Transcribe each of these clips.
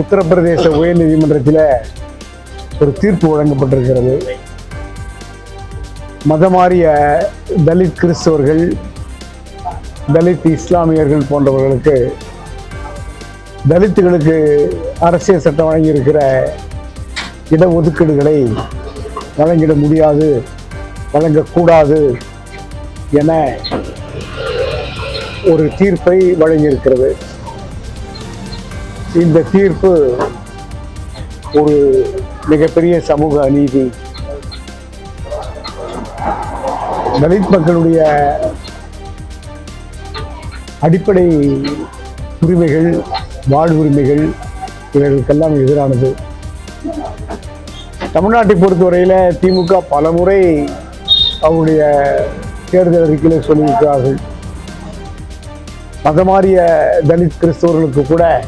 உத்தரப்பிரதேச உயர்நீதிமன்றத்தில் ஒரு தீர்ப்பு வழங்கப்பட்டிருக்கிறது. மதமாறிய தலித் கிறிஸ்தவர்கள் தலித் இஸ்லாமியர்கள் போன்றவர்களுக்கு தலித்துகளுக்கு அரசியல் சட்டம் வழங்கியிருக்கிற இடஒதுக்கீடுகளை வழங்கிட முடியாது வழங்கக்கூடாது என ஒரு தீர்ப்பை வழங்கியிருக்கிறது. இந்த தீர்ப்பு ஒரு மிகப்பெரிய சமூக அநீதி. தலித் மக்களுடைய அடிப்படை உரிமைகள் வாழ்வுரிமைகள் இவர்களுக்கெல்லாம் எதிரானது. தமிழ்நாட்டை பொறுத்தவரையில் திமுக பலமுறை அவருடைய தேர்தல் அறிக்கையில் சொல்லியிருக்கிறார்கள். மதமாறிய தலித் கிறிஸ்தவர்களுக்கு கூட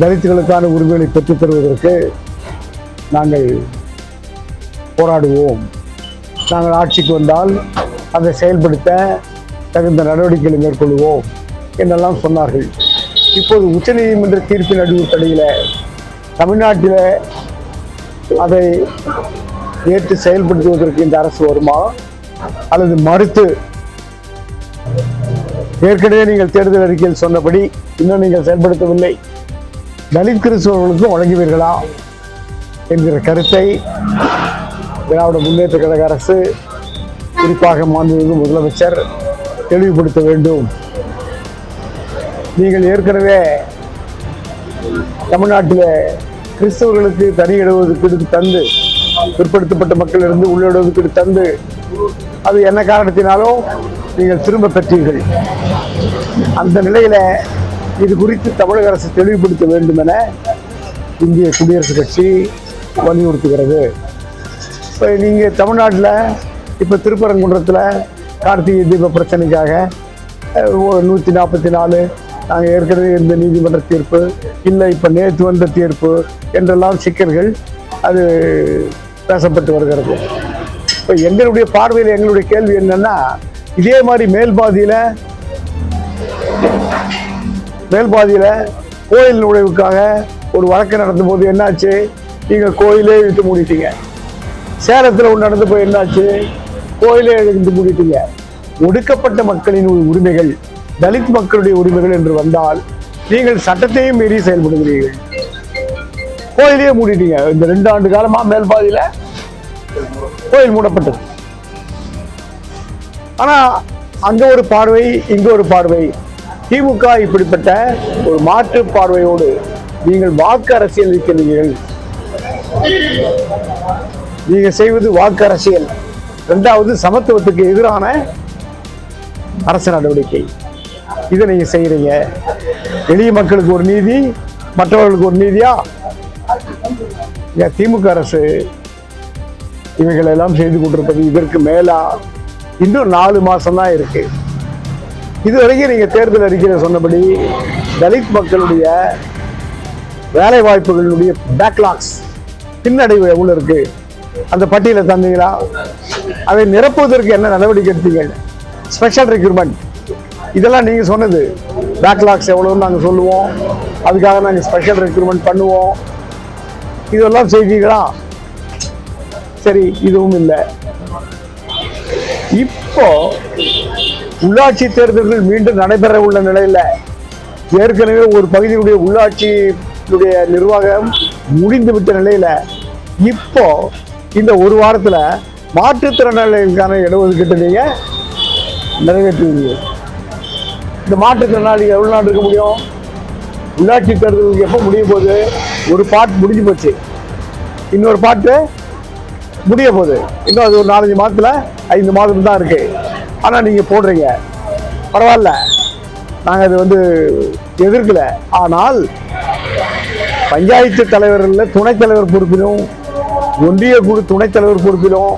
தலித்துகளுக்கான உரிமைகளை பெற்றுத் தருவதற்கு நாங்கள் போராடுவோம். நாங்கள் ஆட்சிக்கு வந்தால் அதை செயல்படுத்த தகுந்த நடவடிக்கைகளை மேற்கொள்வோம் என்றெல்லாம் சொன்னார்கள். இப்போது உச்சநீதிமன்ற தீர்ப்பின் அடிப்படையில் தமிழ்நாட்டில் அதை ஏற்று செயல்படுத்துவதற்கு இந்த அரசு வருமா? அல்லது மறுத்து ஏற்கனவே நீங்கள் தேர்தல் அறிக்கையில் சொன்னபடி இன்னும் நீங்கள் செயல்படுத்தவில்லை? தலித் கிறிஸ்தவர்களுக்கும் வழங்குவீர்களா என்கிற கருத்தை திராவிட முன்னேற்ற கழக அரசு குறிப்பாக மாண்புமிகு முதலமைச்சர் தெளிவுபடுத்த வேண்டும். நீங்கள் ஏற்கனவே தமிழ்நாட்டில் கிறிஸ்தவர்களுக்கு தனி இடஒதுக்கீடு தந்து பிற்படுத்தப்பட்ட மக்களிலிருந்து உள்ள இடஒதுக்கீடு தந்து அது என்ன காரணத்தினாலும் நீங்கள் திரும்ப பெற்றீர்கள். அந்த நிலையில இது குறித்து தமிழக அரசு தெளிவுபடுத்த வேண்டும் என இந்திய குடியரசுக் கட்சி வலியுறுத்துகிறது. இப்போ நீங்கள் தமிழ்நாட்டில் இப்போ திருப்பரங்குன்றத்தில் கார்த்திகை தீப பிரச்சனைக்காக நூற்றி நாற்பத்தி நாலு நாங்கள் ஏற்கனவே இருந்த நீதிமன்ற தீர்ப்பு இல்லை இப்போ நேற்று வந்த தீர்ப்பு என்றெல்லாம் சிக்கல்கள் அது பேசப்பட்டு வருகிறது. இப்போ எங்களுடைய பார்வையில் எங்களுடைய கேள்வி என்னென்னா இதே மாதிரி மேல்பாதியில் மேல்பாதியில் கோயில் நுழைவுக்காக ஒரு வழக்கு நடந்தபோது என்னாச்சு? நீங்கள் கோயிலே இழுத்து மூடிட்டீங்க. சேலத்தில் ஒன்று நடந்து போய் என்னாச்சு? கோயிலே இழுத்து மூடிட்டீங்க. ஒடுக்கப்பட்ட மக்களின் உரிமைகள் தலித் மக்களுடைய உரிமைகள் என்று வந்தால் நீங்கள் சட்டத்தையும் மீறி செயல்படுகிறீர்கள். கோயிலே மூடிட்டீங்க. இந்த ரெண்டு ஆண்டு காலமா மேல்பாதியில் கோயில் மூடப்பட்டது. ஆனா அங்க ஒரு பார்வை இங்க ஒரு பார்வை. திமுக இப்படிப்பட்ட ஒரு மாற்று பார்வையோடு நீங்கள் வாக்கு அரசியல் இருக்கிறீர்கள் நீங்க செய்வது வாக்கு அரசியல். இரண்டாவது சமத்துவத்துக்கு எதிரான அரசு நடவடிக்கை. இதை நீங்க செய்யறீங்க எளிய மக்களுக்கு ஒரு நீதி மற்றவர்களுக்கு ஒரு நீதியா? திமுக அரசு இவைகள் எல்லாம் செய்து கொண்டிருப்பது இதற்கு மேலா? இன்னும் நாலு மாசம் தான் இது இதுவரைக்கும் நீங்கள் தேர்தல் அறிக்கையில் சொன்னபடி தலித் மக்களுடைய வேலை வாய்ப்புகளுடைய பேக்லாக்ஸ் பின்னடைவு எவ்வளோ இருக்கு? அந்த பட்டியலை தந்தீங்களா? அதை நிரப்புவதற்கு என்ன நடவடிக்கை எடுத்தீங்க ஸ்பெஷல் ரெக்யூர்மெண்ட் இதெல்லாம் நீங்கள் சொன்னது. பேக்லாக்ஸ் எவ்வளோன்னு நாங்கள் சொல்லுவோம். அதுக்காக நாங்கள் ஸ்பெஷல் ரெக்யூர்மெண்ட் பண்ணுவோம். இதெல்லாம் செய்தீங்களா? சரி இதுவும் இல்லை. இப்போ உள்ளாட்சி தேர்தல்கள் மீண்டும் நடைபெற உள்ள நிலையில் ஏற்கனவே ஒரு பகுதியுடைய உள்ளாட்சியுடைய நிர்வாகம் முடிந்து நிலையில் இப்போ இந்த ஒரு வாரத்தில் மாற்றுத்திறனாளிகளுக்கான இடஒதுக்கீட்டை நீங்கள் நிறைவேற்றுவீங்க இந்த மாற்றுத்திறனாளி எவ்வளோ நாள் இருக்க முடியும்? உள்ளாட்சி தேர்தல் எப்போ முடியும் போது ஒரு பாட்டு முடிஞ்சு போச்சு. இன்னொரு பாட்டு முடிய போகுது. இன்னும் அது ஒரு நாலஞ்சு மாதத்துல ஐந்து மாதம் தான் இருக்குது ஆனால் நீங்கள் போடுறீங்க. பரவாயில்ல. நாங்கள் அது வந்து எதிர்க்கல. ஆனால் பஞ்சாயத்து தலைவர்களில் துணைத் தலைவர் பொறுப்பிலும் ஒன்றிய குழு துணைத் தலைவர் பொறுப்பிலும்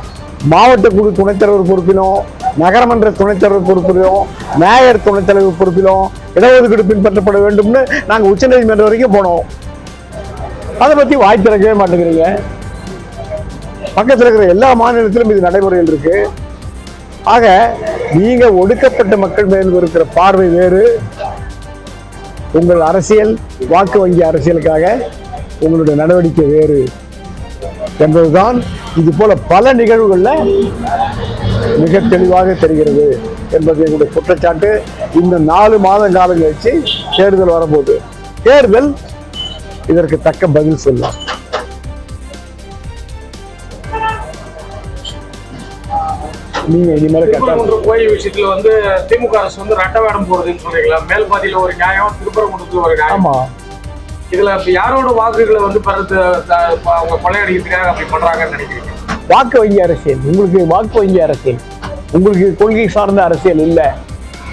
மாவட்ட குழு துணைத் தலைவர் பொறுப்பிலும் நகரமன்ற துணைத் தலைவர் பொறுப்பிலும் மேயர் துணைத் தலைவர் பொறுப்பிலும் இடஒதுக்கீடு பின்பற்றப்பட வேண்டும்னு நாங்கள் உச்சநீதிமன்றம் வரைக்கும் போனோம். அதை பற்றி வாய் திறக்கவே மாட்டேங்கிறீங்க. பக்கத்தில் இருக்கிற எல்லா மாநிலத்திலும் இது நடைமுறையில் இருக்குது ஆக நீங்க ஒடுக்கப்பட்ட மக்கள் மேல் இருக்கிற பார்வை வேறு. உங்கள் அரசியல் வாக்கு வங்கி அரசியலுக்காக உங்களுடைய நடவடிக்கை வேறு என்பதுதான் இது போல பல நிகழ்வுகளில் மிக தெளிவாக தெரிகிறது என்பது எங்களுடைய குற்றச்சாட்டு. இந்த நாலு மாத காலம் கழிச்சு தேர்தல் வரும்போது தேர்தல் இதற்கு தக்க பதில் சொல்லலாம். நீங்க இனிமேல் கட்ட திருப்பரங்குன்றம் கோயில் விஷயத்துல வந்து திமுக அரசு வந்து ரெட்ட வேடம் போடுதுன்னு சொல்றீங்களா? மேல் பாதியில ஒரு நியாயம் திருப்பரங்குன்றத்துல ஒரு நியாயம். ஆமா. இதுல யாரோட வாக்குகளை வந்து அவங்க கொள்ளையடிக்கிறதுக்காக அப்படி பண்றாங்கன்னு நினைக்கிறீங்க? வாக்கு வங்கி அரசியல். உங்களுக்கு வாக்கு வங்கி அரசியல். உங்களுக்கு கொள்கை சார்ந்த அரசியல் இல்ல.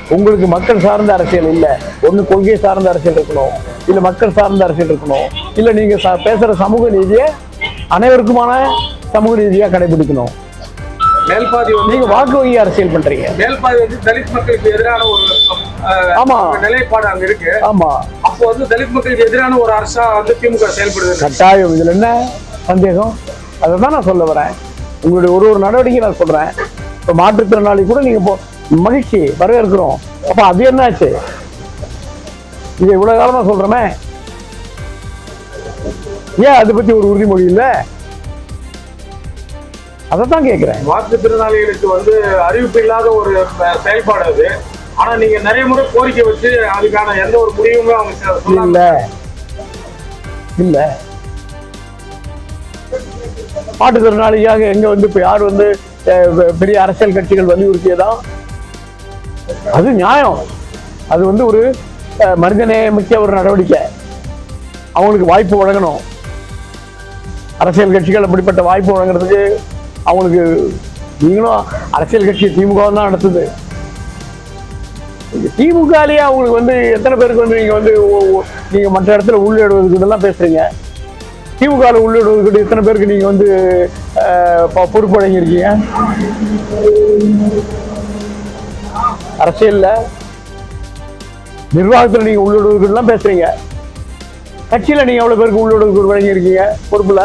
உங்களுக்கு மக்கள் சார்ந்த அரசியல் இல்ல. ஒண்ணு கொள்கை சார்ந்த அரசியல் இருக்கணும். இல்ல மக்கள் சார்ந்த அரசியல் இருக்கணும். இல்ல நீங்க ச- பேசுற சமூக நீதியை அனைவருக்குமான சமூக நீதியா கடைபிடிக்கணும். மேல் பாதி வந்து நீங்க வாக்கு வங்கி அரசியல் பண்றீங்க. மேல் பாதி வந்து தலித் மக்களுக்கு எதிரான ஒரு ஆமா. நிலைப்பாடு அங்க இருக்கு. ஆமா. அப்போ வந்து தலித் மக்களுக்கு எதிரான ஒரு அரசா வந்து திமுக செயல்படுது. கட்டாயம். இதுல என்ன சந்தேகம்? அதை தான் நான் சொல்ல வரேன். உங்களுடைய ஒரு ஒரு நடவடிக்கை நான் சொல்றேன். இப்போ மாற்றுத்திறனாளி கூட நீங்க போ மகிழ்ச்சி வரவேற்கிறோம். அப்ப அது என்னாச்சு? இது இவ்வளவு காலமா சொல்றேனே ஏன் அதை பத்தி ஒரு உறுதிமொழி இல்ல? அதை தான் கேட்கிறேன் மாற்றுத்திறனாளிகளுக்கு வந்து அறிவிப்பு இல்லாத ஒரு செயல்பாடு அது. ஆனா நீங்க நிறைய முறை கோரிக்கை வச்சு அதுக்கான எந்த ஒரு முடிவுமே அவங்க இல்ல. இல்ல. மாற்றுத்திறனாளியாக எங்க வந்து இப்ப யார் வந்து பெரிய அரசியல் கட்சிகள் வலியுறுத்தியதா? அது நியாயம். அது வந்து ஒரு மனிதநேயமிக்க ஒரு நடவடிக்கை. அவங்களுக்கு வாய்ப்பு வழங்கணும். அரசியல் கட்சிகள் அப்படிப்பட்ட வாய்ப்பு வழங்குறதுக்கு அவங்களுக்கு நீங்களும் அரசியல் கட்சி திமுக தான் நடத்துது. திமுகலயே அவங்களுக்கு வந்து எத்தனை பேருக்கு வந்து நீங்க வந்து நீங்கள் நீங்க மற்ற இடத்துல உள்ளிடுவதுக்கு இதெல்லாம் பேசுறீங்க? திமுக உள்ளிடுவதுக்கு எத்தனை பேருக்கு நீங்க வந்து பொறுப்பு வழங்கியிருக்கீங்க? அரசியல்ல நிர்வாகத்தில் நீங்க உள்ளிடுவதுக்கு எல்லாம் பேசுறீங்க. கட்சியில நீங்க எவ்வளவு பேருக்கு உள்ளிடுவதுக்கு வழங்கியிருக்கீங்க? பொறுப்புல?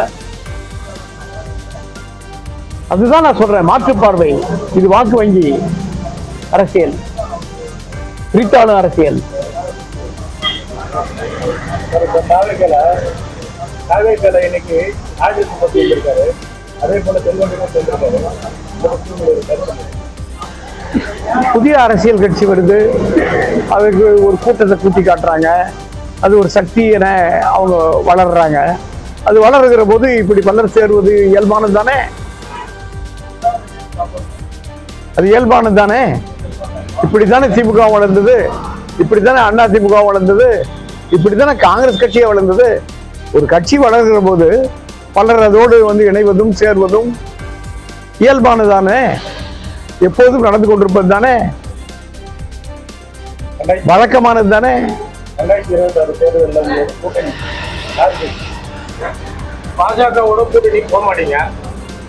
அதுதான் நான் சொல்றேன் மாற்று பார்வை. இது வாக்கு வங்கி அரசியல். பிரித்தாளும் அரசியல். இன்னைக்கு புதிய அரசியல் கட்சி வருது. அதுக்கு ஒரு கூட்டத்தை கூட்டி காட்டுறாங்க. அது ஒரு சக்தி என அவங்க வளர்றாங்க. அது வளர்கிற போது இப்படி பலர் சேருவது இயல்பானது தானே? அது இயல்பானது தானே? இப்படி தானே திமுக வளர்ந்தது? இப்படி தானே அண்ணா திமுக வளர்ந்தது? இப்படி தானே காங்கிரஸ் கட்சியை வளர்ந்தது? ஒரு கட்சி வளர்கிற போது பலர் அதோடு வந்து இணைவதும் சேர்வதும் இயல்பானதானே எப்போதும் நடந்து கொண்டிருப்பது தானே? வழக்கமானது தானே? ரெண்டாயிரத்தி இருபத்தி பாஜகவோட கூட்டணி போக மாட்டீங்க.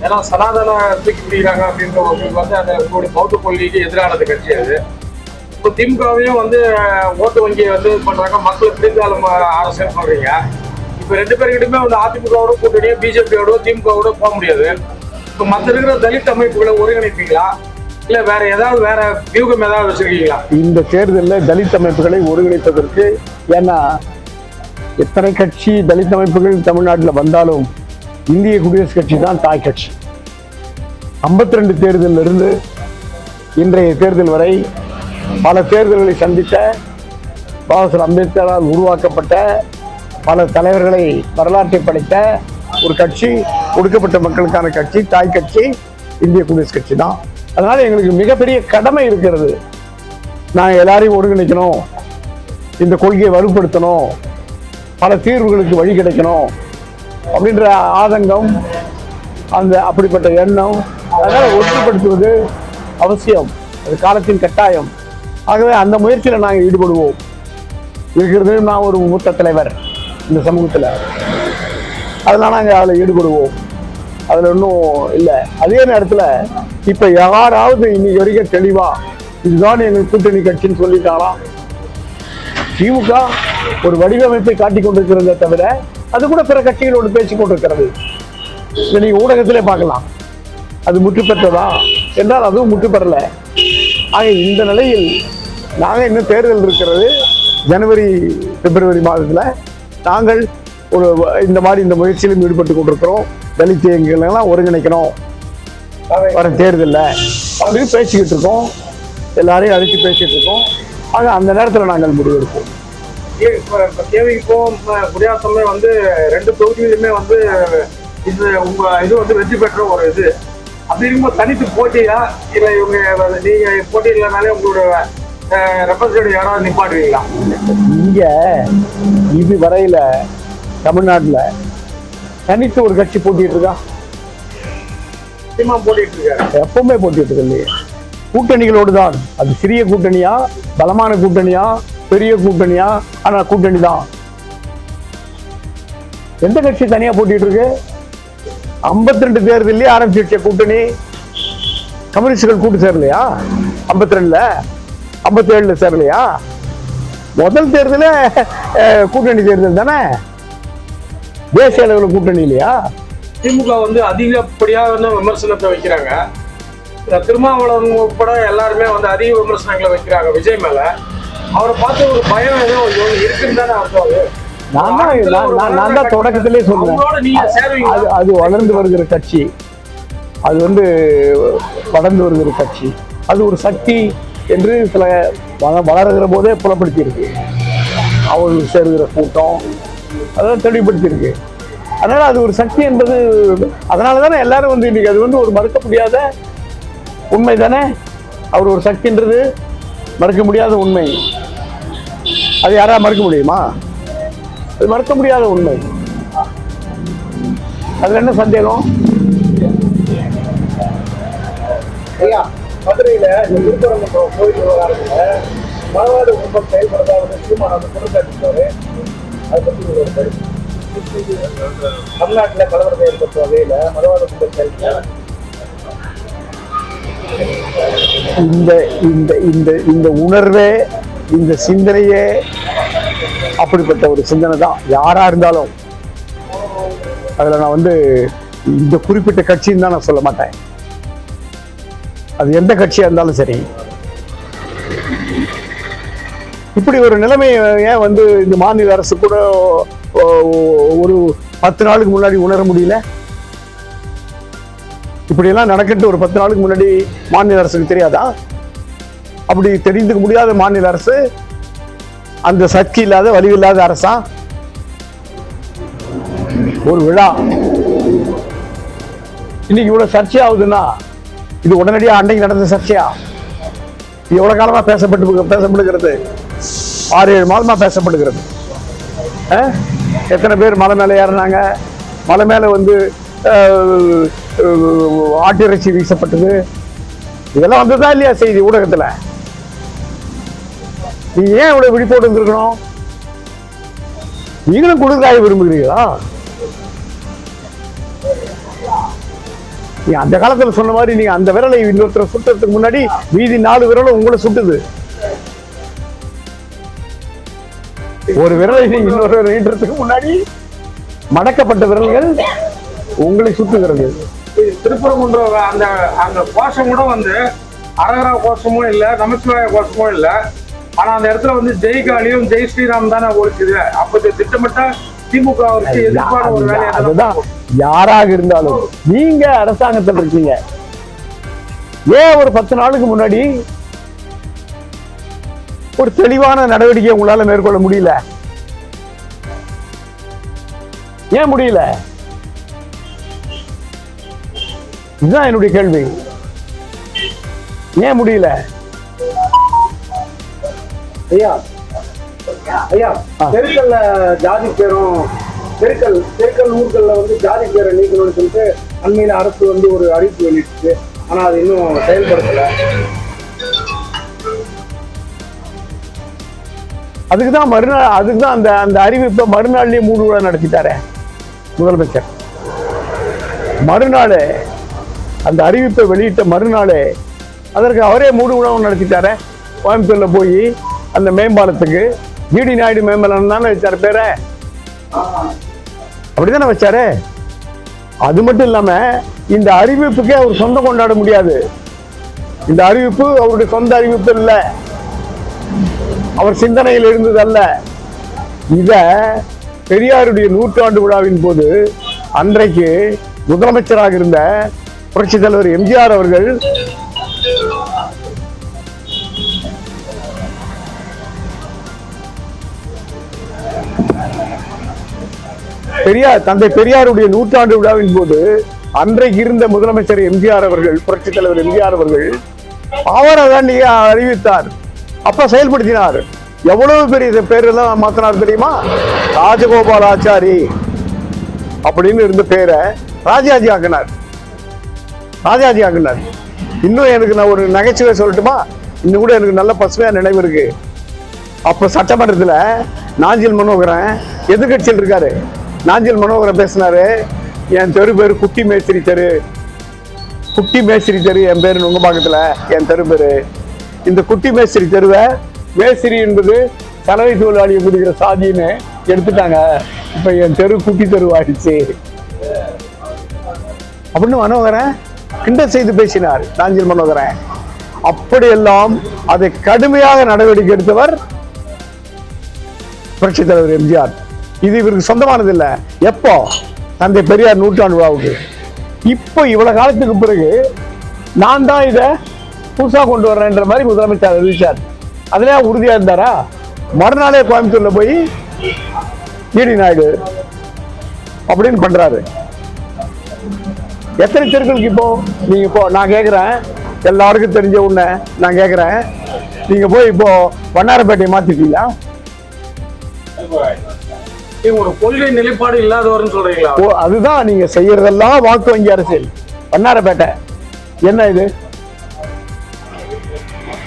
ஏன்னா சனாதன தூக்கி பிடிக்கிறாங்க அப்படின்ற வந்து அந்த உங்களுடைய பௌத்த கொள்கைக்கு எதிரானது கட்சி அது. இப்போ திமுகவையும் வந்து ஓட்டு வங்கியை வந்து இது மக்களை பிரிந்தாலும் அரசியல் சொல்கிறீங்க இப்போ ரெண்டு பேருக்கிட்டுமே வந்து அதிமுகவோட கூட்டணியோ பிஜேபியோட திமுகவோட போக முடியாது. இப்போ மற்ற இருக்கிற தலித் அமைப்புகளை ஒருங்கிணைப்பீங்களா? இல்லை வேற ஏதாவது வேற வியூகம் ஏதாவது வச்சிருக்கீங்களா? இந்த தேர்தலில் தலித் அமைப்புகளை ஒருங்கிணைப்பதற்கு ஏன்னா எத்தனை கட்சி தலித் அமைப்புகள் தமிழ்நாட்டில் வந்தாலும் இந்திய குடியரசுக் கட்சி தான் தாய் கட்சி. 52 ரெண்டு தேர்தலில் இருந்து இன்றைய தேர்தல் வரை பல தேர்தல்களை சந்தித்த பாபாசர் அம்பேத்கரால் உருவாக்கப்பட்ட பல தலைவர்களை வரலாற்றை படைத்த ஒரு கட்சி ஒடுக்கப்பட்ட மக்களுக்கான கட்சி தாய் கட்சி இந்திய குடியரசுக் கட்சி தான். அதனால எங்களுக்கு மிகப்பெரிய கடமை இருக்கிறது. நான் எல்லாரையும் ஒருங்கிணைக்கணும். இந்த கொள்கையை வலுப்படுத்தணும். பல தீர்வுகளுக்கு வழி கிடைக்கணும். அப்படின்ற ஆதங்கம் அந்த அப்படிப்பட்ட எண்ணம் அதனால் ஒற்றுப்படுத்துவது அவசியம். அது காலத்தின் கட்டாயம். ஆகவே அந்த முயற்சியில் நாங்கள் ஈடுபடுவோம். இருக்கிறது நான் ஒரு மூத்த தலைவர் இந்த சமூகத்தில். அதெல்லாம் நாங்கள் அதில் ஈடுபடுவோம். அதில் ஒன்றும் இல்லை. அதே நேரத்தில் இப்போ யாராவது இன்னைக்கு வரைக்கும் தெளிவாக இதுதான் எங்கள் கூட்டணி கட்சின்னு சொல்லிட்டாலாம் திமுக ஒரு வடிவமைப்பை காட்டிக் கொண்டிருக்கிறத தவிர அது கூட பிற கட்சிகளோடு பேசிக் கொண்டிருக்கிறது. இதை நீங்கள் ஊடகத்திலே பார்க்கலாம். அது முற்று பெற்றதா? என்றால் அதுவும் முற்று பெறல. ஆக இந்த நிலையில் நாங்கள் இன்னும் தேர்தல் இருக்கிறது. ஜனவரி பிப்ரவரி மாதத்தில் நாங்கள் ஒரு இந்த மாதிரி இந்த முயற்சியிலும் ஈடுபட்டு கொண்டிருக்கிறோம். தலித் இயக்கங்களெல்லாம் ஒருங்கிணைக்கணும். வர தேர்தலில். அப்படின்னு பேசிக்கிட்டு இருக்கோம். எல்லாரையும் அழைச்சி பேசிகிட்டு இருக்கோம். ஆக அந்த நேரத்தில் நாங்கள் முடிவெடுப்போம். இப்ப கேவிக்கும் குடியாத்தமே வந்து ரெண்டு தொகுதியிலுமே வந்து இது உங்க இது வந்து வெற்றி பெற்ற ஒரு இது. அப்படி இருக்கும்போது தனித்து போட்டியா? இல்ல இவங்க நீங்க போட்டியிலனாலே உங்களோட ரெப்ரசன்டேட்டிவ் யாராவது நிப்பாட்டுவீங்களா? இங்க இது வரையில தமிழ்நாட்டுல தனித்து ஒரு கட்சி போட்டிட்டு இருக்கா? போட்டிட்டு இருக்காரு. எப்பவுமே போட்டிட்டு இருக்கு இல்லையே? கூட்டணிகளோடு தான். அது சிறிய கூட்டணியா பலமான கூட்டணியா பெரிய கூட்டணியா? ஆனா கூட்டணி தான் எந்த கட்சி தனியா போட்டிட்டு இருக்கு? 52 ரெண்டு தேர்தலே ஆரம்பிச்சிருச்ச கூட்டணி. கம்யூனிஸ்டுகள் கூட்டு சேரலையா? 52 ரெண்டுல ஐம்பத்தி ஏழுல சேரலையா? முதல் தேர்தல கூட்டணி தேர்தல் தானே? தேசிய அளவில் கூட்டணி இல்லையா? திமுக வந்து அதிகப்படியான விமர்சனத்தை வைக்கிறாங்க. திருமாவளவன் உட்பட எல்லாருமே வந்து அதிக விமர்சனங்களை வைக்கிறாங்க விஜய் மேல. அவரை பார்த்து ஒரு பயம் ஏதோ இருக்குன்னு தானே அர்த்தம். நான் தான் நான் தான் தொடக்கத்திலே சேருவீங்களா? அது அது வளர்ந்து வருகிற கட்சி. அது வந்து வளர்ந்து வருகிற கட்சி. அது ஒரு சக்தி என்று சில வள- வளருகிற போதே புலப்படுத்தியிருக்கு. அவர்கள் சேருகிற கூட்டம் அதெல்லாம் தெளிவுபடுத்தியிருக்கு. அதனால அது ஒரு சக்தி என்பது அதனால தானே எல்லாரும் வந்து இன்னைக்கு அது வந்து ஒரு மறுக்க முடியாத உண்மை தானே? அவர் ஒரு சக்தின்றது மறுக்க முடியாத உண்மை. அது யாரா மறுக்க முடியுமா? அது மறுக்க முடியாத உண்மை. அதுல என்ன சந்தேகம்? ஐயா மதுரையில இந்த திருப்பரங்குன்றம் கோயில் விவகாரத்துல மரவாடு குடும்பம் செயல்படுறதாக சீமான் குற்றச்சாட்டு அதை பத்தி கருத்து. தமிழ்நாட்டுல கலவரத்தை ஏற்பட்ட வகையில மரவாடு குடும்பம் செயல்பட இந்த இந்த இந்த இந்த உணர்வே இந்த சிந்தனையே அப்படிப்பட்ட ஒரு சிந்தனை தான். யாரா இருந்தாலும். அதுல நான் வந்து இந்த குறிப்பிட்ட கட்சின்னு தான் நான் சொல்ல மாட்டேன். அது எந்த கட்சியா இருந்தாலும் சரி. இப்படி ஒரு நிலைமை ஏன் வந்து இந்த மாநில அரசு கூட ஓ, ஒரு பத்து நாளுக்கு முன்னாடி உணர முடியல? இப்படியெல்லாம் நடக்கட்டு ஒரு பத்து நாளுக்கு முன்னாடி மாநில அரசுக்கு தெரியாதா? அப்படி தெரிந்துக்க முடியாத மாநில அரசு அந்த சக்தி இல்லாத வலிவு இல்லாத அரசா ஒரு விழா இன்னைக்கு இவ்வளவு சர்ச்சையாகுதுன்னா இது உடனடியாக அன்னைக்கு நடந்த சர்ச்சையா எவ்வளவு காலமா பேசப்பட்டு பேசப்படுகிறது ஆறு ஏழு மாதமா பேசப்படுகிறது எத்தனை பேர் மலை மேலே ஏறினாங்க மலை மேலே வந்து ஆட்டிறைச்சி வீசப்பட்டது இதெல்லாம் வந்ததா இல்லையா செய்தி ஊடகத்துல நீ ஏன் இவ்வளவு விழிப்போடு இருந்திருக்கணும் நீங்களும் குளிர்காய விரும்புகிறீங்களா நீ அந்த காலத்துல சொன்ன மாதிரி நீங்க அந்த விரலை இன்னொருத்தர் சுட்டுறதுக்கு முன்னாடி மீதி நாலு விரலும் உங்களை சுட்டுது. ஒரு விரலை நீங்க இன்னொரு நீட்டுறதுக்கு முன்னாடி மடக்கப்பட்ட விரல்கள் உங்களை சுட்டுகிறது. திருப்பரங்குன்ற அந்த அந்த கோஷம் கூட வந்து அரகரா கோஷமும் இல்ல நமச்சிவாய கோஷமும் இல்ல. ஆனா அந்த இடத்துல வந்து ஜெய் காளியும் ஜெய் ஸ்ரீராம் தானே ஒழிச்சுது அப்ப திட்டமிட்ட திமுக அதுதான் யாராக இருந்தாலும் நீங்க அரசாங்கத்தில் இருக்கீங்க. ஏன் ஒரு பத்து நாளுக்கு முன்னாடி ஒரு தெளிவான நடவடிக்கை உங்களால மேற்கொள்ள முடியல? ஏன் முடியல? இதுதான் என்னுடைய கேள்வி. ஏன் முடியல? ஐயா. ஐயா. தெருக்கல்ல ஜாதி பேரும் தெருக்கல் தெருக்கல் ஊர்கள்ல வந்து ஜாதி பேரை நீக்கணும்னு சொல்லிட்டு அண்மையில அரசு வந்து ஒரு அறிவிப்பு வெளியிட்டுச்சு. ஆனா அது இன்னும் செயல்படுத்தல அதுக்கு தான் மறுநாள் அதுக்கு தான் அந்த அந்த அறிவிப்பை மறுநாள்லயே மூடு விழா நடத்திட்டாரே முதலமைச்சர். மறுநாள் அந்த அறிவிப்பை வெளியிட்ட மறுநாள் அதற்கு அவரே மூடு விழாவும் நடத்திட்டாரே. கோயம்புத்தூர்ல போய் அந்த மேம்பாலத்துக்கு ஜிடி நாயுடு மேம்பாலம் தானே வச்சாரு பேரை. அப்படிதானே வச்சாரு? அது மட்டும் இல்லாம இந்த அறிவிப்புக்கே அவர் சொந்தம் கொண்டாட முடியாது. இந்த அறிவிப்பு அவருடைய சொந்த அறிவிப்பு இல்லை. அவர் சிந்தனையில் இருந்தது அல்ல இத பெரியாருடைய நூற்றாண்டு விழாவின் போது அன்றைக்கு முதலமைச்சராக இருந்த புரட்சி தலைவர் எம்ஜிஆர் அவர்கள் பெரியார் தந்தை பெரியாருடைய நூற்றாண்டு விழாவின் போது அன்றைக்கு இருந்த முதலமைச்சர் எம்ஜிஆர் அவர்கள் புரட்சித் தலைவர் எம்ஜிஆர் அவர்கள் அவரை அறிவித்தார். அப்ப செயல்படுத்தினார். எவ்வளவு பெரிய பேரெல்லாம் மாத்தினார் தெரியுமா? ராஜகோபால் ஆச்சாரி அப்படின்னு இருந்த பேரை ராஜாஜி ஆக்கினார். ராஜாஜி ஆக்கினார். இன்னும் எனக்கு நான் ஒரு நகைச்சுவை சொல்லட்டுமா? இன்னும் கூட எனக்கு நல்ல பசுமையா நினைவு இருக்கு. அப்ப சட்டமன்றத்தில் நாஞ்சில் மனோகரன் எதிர்கட்சியில் இருக்காரு. நாஞ்சில் மனோகரன் பேசினாரு என் தெரு பேர் குட்டி மேஸ்திரி தெரு. குட்டி மேஸ்திரி தெரு என் பேரு நுங்கம்பாக்கத்துல. என் தெரு பேரு. இந்த குட்டி மேஸ்திரி தெருவை மேஸ்திரி என்பது சலவை தொழிலாளியை குடிக்கிற சாதின்னு எடுத்துட்டாங்க. இப்ப என் தெரு குட்டி தெரு ஆயிடுச்சு. அப்படின்னு மனோகரன் கிண்டல் செய்து பேசினார் நாஞ்சில் மனோகரன். அப்படியெல்லாம் அதை கடுமையாக நடவடிக்கை எடுத்தவர் புரட்சித் தலைவர் எம்ஜிஆர். இது இவருக்கு சொந்தமானது இல்ல எப்போ? தந்தை பெரியார் நூற்றாண்டு விழாவுக்கு. இப்போ இவ்வளவு காலத்துக்கு பிறகு நான் தான் இதை புதுசா கொண்டு வர்றேன்ற மாதிரி முதலமைச்சர் அறிவிச்சார். அதுலயே உறுதியா இருந்தாரா? மறுநாளே கோயம்புத்தூர்ல போய் ஈடி நாயுடு அப்படின்னு பண்றாரு. எத்தனை தெருக்களுக்கு இப்போ? நீங்க இப்போ நான் கேக்குறேன். எல்லாருக்கும் தெரிஞ்ச உன்னை நான் கேக்குறேன். நீங்க போய் இப்போ வண்ணாரப்பேட்டையை மாத்திட்டீங்களா ஒரு கொள்கை நிலைப்பாடு இல்லாதவர்னு சொல்றீங்களா? ஓ அதுதான் நீங்க செய்யறதெல்லாம் வாக்கு வங்கி அரசியல். வண்ணாரப்பேட்டை என்ன இது?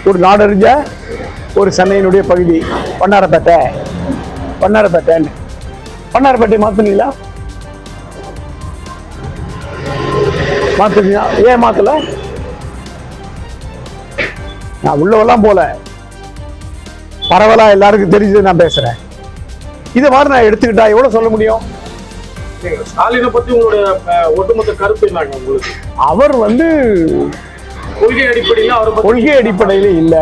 ஒரு நாடறிஞ்ச ஒரு சென்னையினுடைய பகுதி. வண்ணாரப்பேட்டை வண்ணாரப்பேட்டைன்னு வண்ணாரப்பேட்டை மாத்துனீங்களா? மாத்துனீங்களா? ஏன் மாத்தல? நான் உள்ளவெல்லாம் போல. பரவலா எல்லாருக்கும் தெரிஞ்சது நான் பேசுறேன். இதை மாதிரி நான் எடுத்துக்கிட்டா எவ்வளவு சொல்ல முடியும்? ஸ்டாலினை பத்தி உங்களுடைய அஹ், ஒட்டுமொத்த கருத்து என்னங்க உங்களுக்கு? அவர் வந்து கொள்கை அடிப்படையில் அவரை கொள்கை அடிப்படையில இல்ல.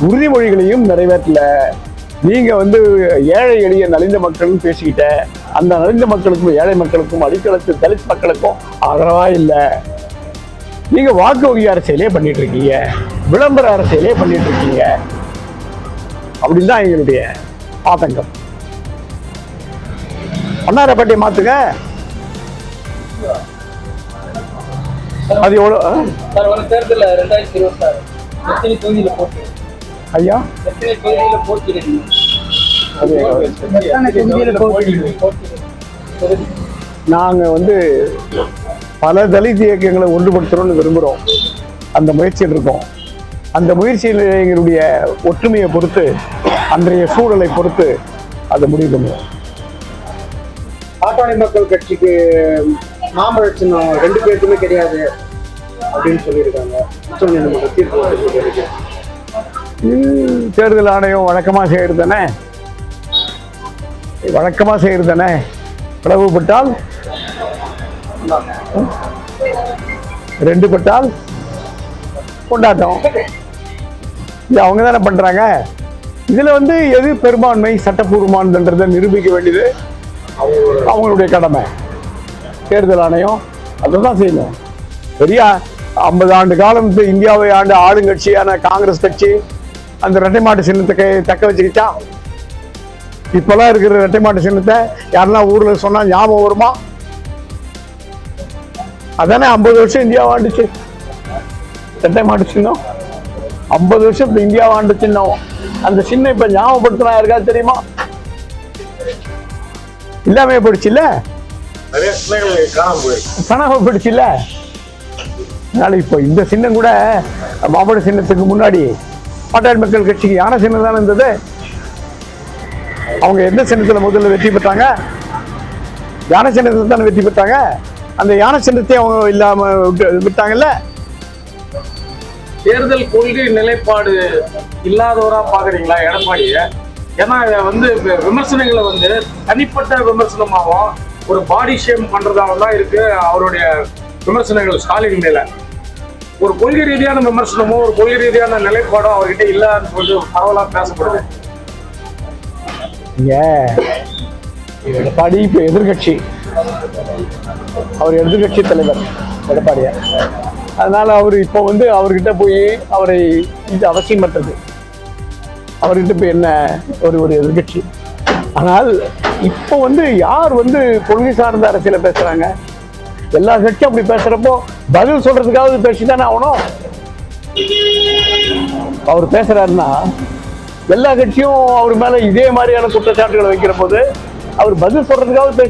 உறுதிமொழிகளையும் நிறைவேற்றல. நீங்க வந்து ஏழை எளிய நலிந்த மக்கள்னு பேசிக்கிட்ட அந்த நலிந்த மக்களுக்கும் ஏழை மக்களுக்கும் அடித்தளத்து தலித் மக்களுக்கும் ஆதரவா இல்ல. நீங்க வாக்கு வங்கி அரசியலே பண்ணிட்டு இருக்கீங்க. விளம்பர அரசியலே பண்ணிட்டு இருக்கீங்க. அப்படின்னு தான் எங்களுடைய ஆதங்கம். அண்ணாரப்பேட்டை மாத்துங்க. அது எவ்வளோ தேர்தலில் ரெண்டாயிரத்தி இருபத்தாறு. எத்தனை தொகுதியில போட்டி? ஐயா? எத்தனை தொகுதியில நாங்கள் வந்து பல தலித் இயக்கங்களை ஒன்றுபடுத்தணும்னு விரும்புகிறோம் அந்த முயற்சியில் இருக்கோம். அந்த முயற்சியில் எங்களுடைய ஒற்றுமையை பொறுத்து அன்றைய சூழலை பொறுத்து அதை முடிவு பண்ணுவோம். பாட்டாளி மக்கள் கட்சிக்கு மாம்பழ சின்னம் ரெண்டு பேருக்குமே கிடையாது அப்படின்னு சொல்லியிருக்காங்க. உச்சநீதிமன்ற தீர்ப்பு தேர்தல் ஆணையம் வழக்கமாக செய்கிறது தானே வழக்கமாக செய்கிறது தானே பிளவுபட்டால் ரெண்டு பட்டால்? கொண்டாட்டம். இது அவங்க தானே பண்ணுறாங்க இதில் வந்து எது பெரும்பான்மை சட்டப்பூர்வமானதுன்றதை நிரூபிக்க வேண்டியது. அவங்களுடைய கடமை. தேர்தல் ஆணையம் அதை தான் செய்யணும். சரியா? ஐம்பது ஆண்டு காலம் இந்தியாவை ஆண்டு ஆளுங்கட்சியான காங்கிரஸ் கட்சி அந்த ரெட்டை மாட்டு சின்னத்தை தக்க வச்சுக்கிச்சா? இப்பெல்லாம் இருக்கிற ரெட்டை மாட்டு சின்னத்தை யாருன்னா ஊர்ல சொன்னா ஞாபகம் வருமா? அதானே ஐம்பது வருஷம் இந்தியா ஆண்டுச்சு. ரெட்டை மாட்டு சின்னம். ஐம்பது வருஷம் இப்போ இந்தியா ஆண்டு சின்னம். அந்த சின்னம் இப்போ ஞாபகப்படுத்தினா யாருக்காவது தெரியுமா? இல்லாமே போயிடுச்சுல்ல? காணாம காணாம போயிடுச்சுல்ல? அதனால இப்போ இந்த சின்னம் கூட மாம்பழ சின்னத்துக்கு முன்னாடி பாட்டாளி மக்கள் கட்சிக்கு யானை சின்னம் தானே இருந்தது. அவங்க எந்த சின்னத்துல முதல்ல வெற்றி பெற்றாங்க? யானை சின்னத்துல தானே வெற்றி பெற்றாங்க? அந்த யானை சின்னத்தை அவங்க இல்லாம விட்டு- விட்டாங்கல்ல? தேர்தல் கொள்கை நிலைப்பாடு இல்லாதவரா பாக்குறீங்களா எடப்பாடிய? ஏன்னா இத வந்து விமர்சனங்களை வந்து தனிப்பட்ட விமர்சனமாகவும் ஒரு பாடி ஷேம் பண்றதாகவும் தான் இருக்கு அவருடைய விமர்சனங்கள் ஸ்டாலின் மேல. ஒரு கொள்கை ரீதியான விமர்சனமோ ஒரு கொள்கை ரீதியான நிலைப்பாடோ அவர்கிட்ட இல்லைன்னு சொல்லிட்டு பரவலா பேசப்படுது. எடப்பாடி இப்போ எதிர்கட்சி. அவர் எதிர்கட்சி தலைவர் எடப்பாடியார். அதனால அவர் இப்போ வந்து அவர்கிட்ட போய் அவரை இது அவசியமற்றது. அவர்கிட்ட போய் என்ன ஒரு ஒரு எதிர்கட்சி. ஆனால் இப்போ வந்து யார் வந்து கொள்கை சார்ந்த அரசியல பேசுறாங்க? எல்லா கட்சியும் அப்படி பேசுறப்போ பதில் சொல்றதுக்காவது பேசிதானே ஆகணும். அவர் பேசுறாருன்னா எல்லா கட்சியும் அவர் மேல இதே மாதிரியான குற்றச்சாட்டுகளை வைக்கிற போது அவர் பதில் சொல்றதுக்காவது பேச